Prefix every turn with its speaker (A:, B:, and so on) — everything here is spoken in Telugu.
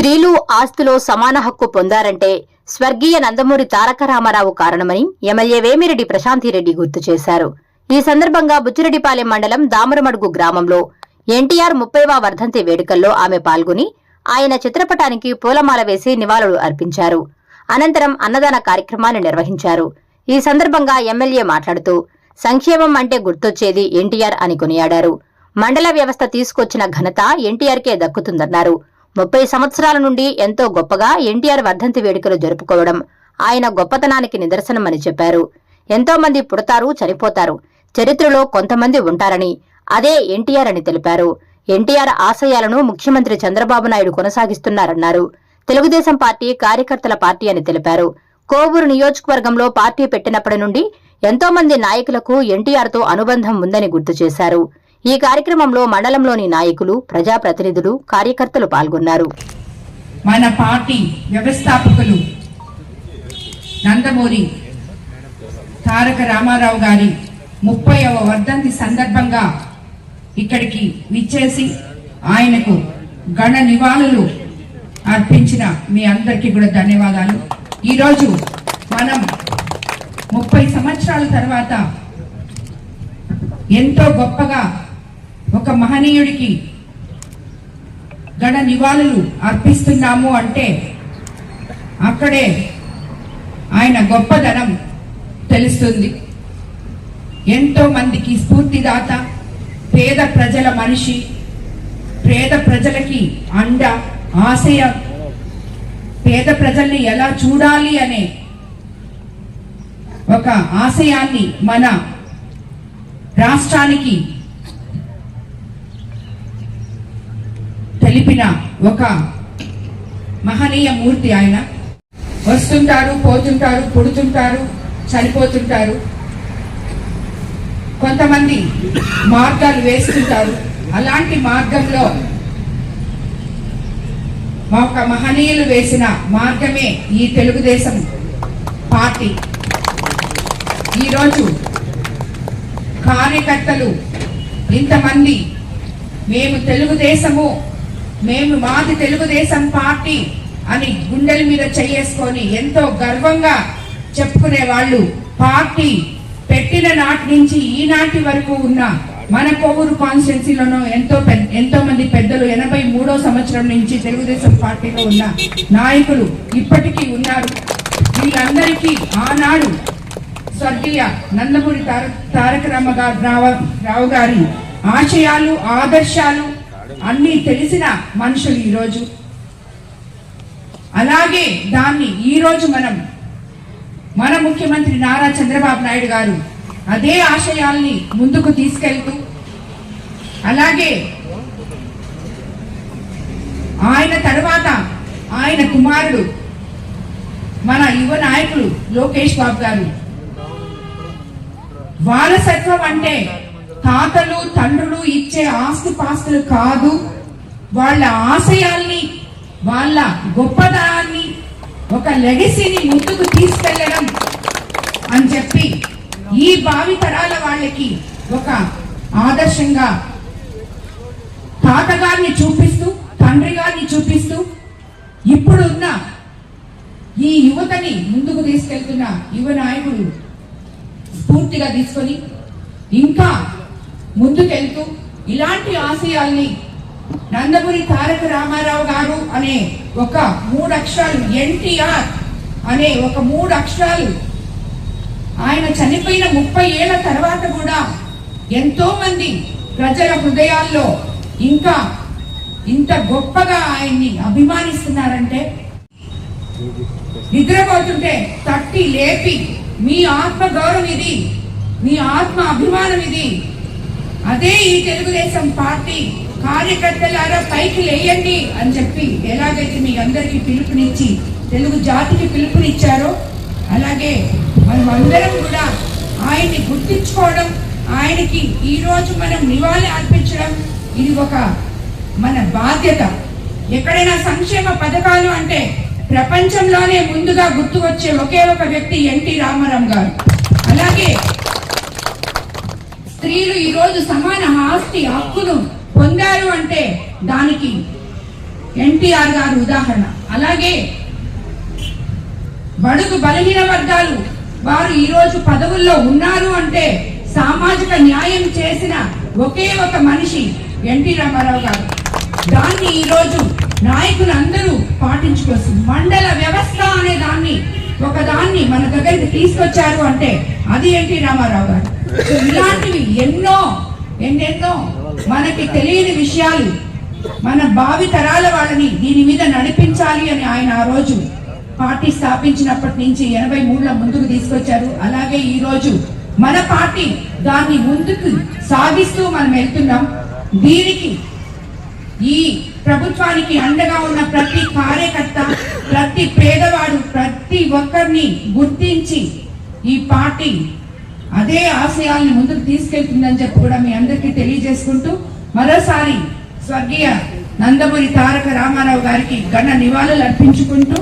A: స్త్రీలు ఆస్తులో సమాన హక్కు పొందారంటే స్వర్గీయ నందమూరి తారక రామారావు కారణమని ఎమ్మెల్యే వేమిరెడ్డి ప్రశాంతిరెడ్డి గుర్తు చేశారు. ఈ సందర్భంగా బుచ్చిరెడ్డిపాలెం మండలం దామరమడుగు గ్రామంలో ఎన్టీఆర్ ముప్పైవ వర్ధంతి వేడుకల్లో ఆమె పాల్గొని ఆయన చిత్రపటానికి పూలమాల వేసి నివాళులు అర్పించారు. అనంతరం అన్నదాన కార్యక్రమాన్ని నిర్వహించారు. ఈ సందర్భంగా ఎమ్మెల్యే మాట్లాడుతూ సంక్షేమం అంటే గుర్తొచ్చేది ఎన్టీఆర్ అని కొనియాడారు. మండల వ్యవస్థ తీసుకొచ్చిన ఘనత ఎన్టీఆర్కే దక్కుతుందన్నారు. ముప్పై సంవత్సరాల నుండి ఎంతో గొప్పగా ఎన్టీఆర్ వర్ధంతి వేడుకలు జరుపుకోవడం ఆయన గొప్పతనానికి నిదర్శనమని చెప్పారు. ఎంతో మంది పుడతారు చనిపోతారు. చరిత్రలో కొంతమంది ఉంటారని అదే ఎన్టీఆర్ అని తెలిపారు. ఎన్టీఆర్ ఆశయాలను ముఖ్యమంత్రి చంద్రబాబు నాయుడు కొనసాగిస్తున్నారన్నారు. తెలుగుదేశం పార్టీ కార్యకర్తల పార్టీ అని తెలిపారు. కోవూరు నియోజకవర్గంలో పార్టీ పెట్టినప్పటి నుండి ఎంతో మంది నాయకులకు ఎన్టీఆర్తో అనుబంధం ఉందని గుర్తు చేశారు. ఈ కార్యక్రమంలో మండలంలోని నాయకులు ప్రజాప్రతినిధులు కార్యకర్తలు పాల్గొన్నారు.
B: మన పార్టీ వ్యవస్థాపకులు నందమూరి తారక రామారావు గారి ముప్పైవ వర్ధంతి సందర్భంగా ఇక్కడికి విచ్చేసి ఆయనకు గణ నివాళులు అర్పించిన మీ అందరికీ కూడా ధన్యవాదాలు. ఈరోజు మనం ముప్పై సంవత్సరాల తర్వాత ఎంతో గొప్పగా ఒక మహనీయుడికి గణ నివాళులు అర్పిస్తున్నాము అంటే అక్కడే ఆయన గొప్పదనం తెలుస్తుంది. ఎంతో మందికి స్ఫూర్తిదాత పేద ప్రజల మనిషి పేద ప్రజలకి అండ ఆశయ పేద ప్రజల్ని ఎలా చూడాలి అనే ఒక ఆశయాన్ని మన రాష్ట్రానికి తెలిపిన ఒక మహనీయ మూర్తి ఆయన. వస్తుంటారు పోతుంటారు పుడుతుంటారు చనిపోతుంటారు. కొంతమంది మార్గాలు వేస్తుంటారు. అలాంటి మార్గంలో మా ఒక మహనీయులు వేసిన మార్గమే ఈ తెలుగుదేశం పార్టీ. ఈరోజు కార్యకర్తలు ఇంతమంది. మేము తెలుగుదేశము మేము మాది తెలుగుదేశం పార్టీ అని గుండెల మీద చేసుకొని ఎంతో గర్వంగా చెప్పుకునే వాళ్ళు పార్టీ పెట్టిన నాటి నుంచి ఈనాటి వరకు ఉన్న మన కోవూరు కాన్స్టిట్యున్సీలోనూ ఎంతో పెద్ద ఎంతో మంది పెద్దలు ఎనభై మూడో సంవత్సరం నుంచి తెలుగుదేశం పార్టీలో ఉన్న నాయకులు ఇప్పటికీ ఉన్నారు. వీళ్ళందరికీ ఆనాడు స్వర్గీయ నందమూరి తారక రామ రావ రావు గారి ఆశయాలు ఆదర్శాలు అన్నీ తెలిసిన మనుషులు ఈరోజు. అలాగే దాన్ని ఈరోజు మనం మన ముఖ్యమంత్రి నారా చంద్రబాబు నాయుడు గారు అదే ఆశయాల్ని ముందుకు తీసుకెళ్తూ అలాగే ఆయన తర్వాత ఆయన కుమారుడు మన యువ నాయకులు లోకేష్ బాబు గారు. వారసత్వం అంటే తాతలు తండ్రులు ఇచ్చే ఆస్తి పాస్తులు కాదు. వాళ్ళ ఆశయాల్ని వాళ్ళ గొప్పతనాన్ని ఒక లెగసీని ముందుకు తీసుకెళ్ళడం అని చెప్పి ఈ భావి తరాల వాళ్ళకి ఒక ఆదర్శంగా తాతగారిని చూపిస్తూ తండ్రి గారిని చూపిస్తూ ఇప్పుడున్న ఈ యువతని ముందుకు తీసుకెళ్తున్న యువ నాయకుడు స్ఫూర్తిగా తీసుకొని ఇంకా ముందుకెళ్తూ ఇలాంటి ఆశయాల్ని నందమూరి తారక రామారావు గారు అనే ఒక మూడు అక్షరాలు ఎన్టీఆర్ అనే ఒక మూడు అక్షరాలు ఆయన చనిపోయిన ముప్పై ఏళ్ళ తర్వాత కూడా ఎంతో మంది ప్రజల హృదయాల్లో ఇంకా ఇంత గొప్పగా ఆయన్ని అభిమానిస్తున్నారంటే నిద్రపోతుంటే తట్టి లేపి మీ ఆత్మ గౌరవం ఇది మీ ఆత్మ అభిమానం ఇది. అదే ఈ తెలుగుదేశం పార్టీ కార్యకర్తలారా పైకి లేయండి అని చెప్పి ఎలాగైతే మీ అందరికీ పిలుపునిచ్చి తెలుగు జాతికి పిలుపునిచ్చారో అలాగే మనం అందరం కూడా ఆయన్ని గుర్తించుకోవడం ఆయనకి ఈరోజు మనం నివాళి అర్పించడం ఇది ఒక మన బాధ్యత. ఎక్కడైనా సంక్షేమ పథకాలు అంటే ప్రపంచంలోనే ముందుగా గుర్తు వచ్చే ఒకే ఒక వ్యక్తి ఎన్టీ రామారావు గారు. అలాగే స్త్రీలు ఈ రోజు సమాన ఆస్తి హక్కును పొందారు అంటే దానికి ఎన్టీఆర్ గారు ఉదాహరణ. అలాగే బడుగు బలహీన వర్గాలు వారు ఈ రోజు పదవుల్లో ఉన్నారు అంటే సామాజిక న్యాయం చేసిన ఒకే ఒక మనిషి ఎన్టీ రామారావు గారు. దాన్ని ఈరోజు నాయకులు అందరూ పాటించుకోవచ్చు. మండల వ్యవస్థ అనే దాన్ని ఒకదాన్ని మన దగ్గరికి తీసుకొచ్చారు అంటే అది ఎన్టీ రామారావు గారు. ఇలాంటివి ఎన్నో ఎన్నెన్నో మనకి తెలియని విషయాలు మన భావి తరాల వాళ్ళని దీని మీద నడిపించాలి అని ఆయన ఆ రోజు పార్టీ స్థాపించినప్పటి నుంచి ఎనభై మూడులో ముందుకు తీసుకొచ్చారు. అలాగే ఈ రోజు మన పార్టీ దాన్ని ముందుకు సాగిస్తూ మనం వెళ్తున్నాం. దీనికి ఈ ప్రభుత్వానికి అండగా ఉన్న ప్రతి కార్యకర్త ప్రతి పేదవాడు ప్రతి ఒక్కరిని గుర్తించి ఈ పార్టీ అదే ఆశయాల్ని ముందుకు తీసుకెళ్తుందని చెప్పి కూడా మీ అందరికీ తెలియజేసుకుంటూ మరోసారి స్వర్గీయ నందమూరి తారక రామారావు గారికి ఘన నివాళులు అర్పించుకుంటూ